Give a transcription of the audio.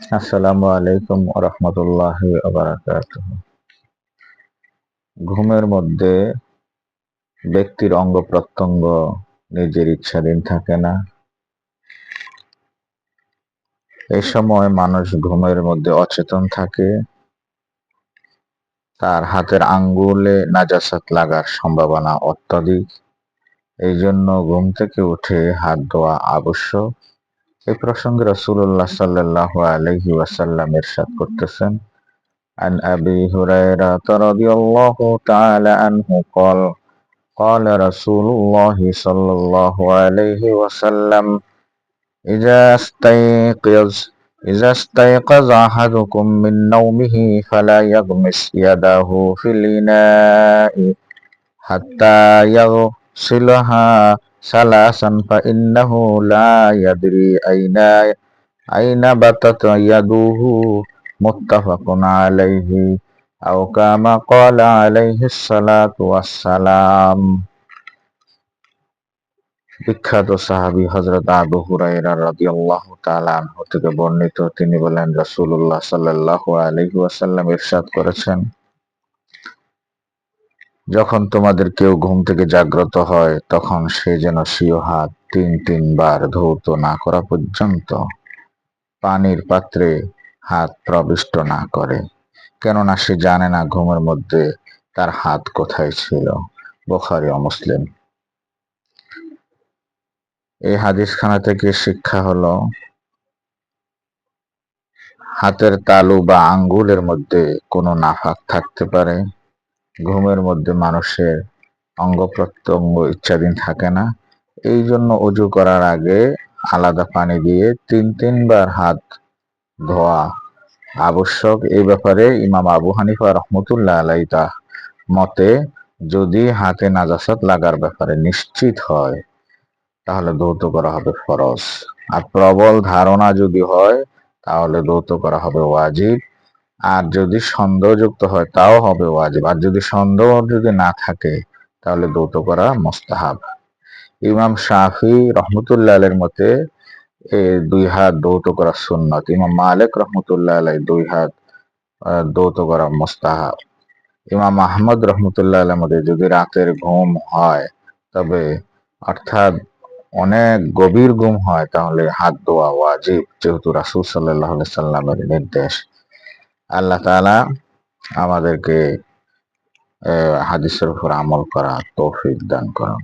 আসসালামু আলাইকুম রহমতুল্লাহ ঘুমের মধ্যে ব্যক্তির অঙ্গ প্রত্যঙ্গ নিজের ইচ্ছাধীন থাকে না। এই সময় মানুষ ঘুমের মধ্যে অচেতন থাকে। তার হাতের আঙ্গুলে নাজাসাত লাগার সম্ভাবনা অত্যাধিক। এই জন্য ঘুম থেকে উঠে হাত ধোয়া আবশ্যক। এই প্রসঙ্গে রসুল্লাহ সাল্লাহ আলহি ওয়াসাল্লাম এরশাদ করতেছেন عن أبي هريرة رضي الله تعالى عنه قال قال رسول الله صلى الله عليه وسلم إذا استيقظ إذا استيقظ أحدكم من نومه فلا يغمس يده في الإناء حتى يغسلها ثلاثا فإنه لا يدري أين أين بتت يده متفق عليه أو كما قال عليه الصلاة والسلام বিখ্যাত সাহাবী হজরত আবু হুরাইরা রাদিয়াল্লাহু তাআলা আনহু থেকে বর্ণিত তিনি বলেন রাসূলুল্লাহ সাল্লাল্লাহু আলাইহি ওয়াসাল্লাম ইরশাদ করেছেন যখন তোমাদের কেউ ঘুম থেকে জাগ্রত হয়, তখন সে যেন সিও হাত তিন তিনবার ধৌত না করা পর্যন্ত পানির পাত্রে হাত প্রবিষ্ট না করে। কেননা সে জানে না ঘুমের মধ্যে তার হাত কোথায় ছিল। বোখারি অমুসলিম এই হাদিসখানা থেকে শিক্ষা হলো, হাতের তালু বা আঙ্গুলের মধ্যে কোনো নাফাক থাকতে পারে। ঘুমের মধ্যে মানুষের অঙ্গ প্রত্যঙ্গ ইচ্ছাধীন থাকে না। এই জন্য অজু করার আগে আলাদা পানি দিয়ে তিন, তিনবার হাত ধোয়া আবশ্যক। এই ব্যাপারে ইমাম আবু হানিফা রহমতুল্লাহ আলাই তা মতে, যদি হাতে নাজাসাত লাগার ব্যাপারে নিশ্চিত হয়, তাহলে দৌত করা হবে ফরজ। আর প্রবল ধারণা যদি হয়, তাহলে দৌত করা হবে ওয়াজিব। আর যদি সন্দেহযুক্ত হয়, তাও হবে ওয়াজিব। আর যদি সন্দেহ যদি না থাকে, তাহলে দৌত করা মোস্তাহাব। ইমাম শাফি রহমতুল্লাহ আলের মতে দুই হাত দৌত করা সুন্নত। ইমাম মালিক রহমতুল্লাহ আলাই দুই হাত দৌত করা মোস্তাহাব। ইমাম আহমদ রহমতুল্লাহ আলের মধ্যে যদি রাতের ঘুম হয়, তবে অর্থাৎ অনেক গভীর ঘুম হয়, তাহলে হাত দোয়া ওয়াজিব, যেহেতু রাসুল সাল্লাহ সাল্লামের নির্দেশ। আল্লাহ তালা আমাদেরকে হাদিসের উপর আমল করা তৌফিক দান করা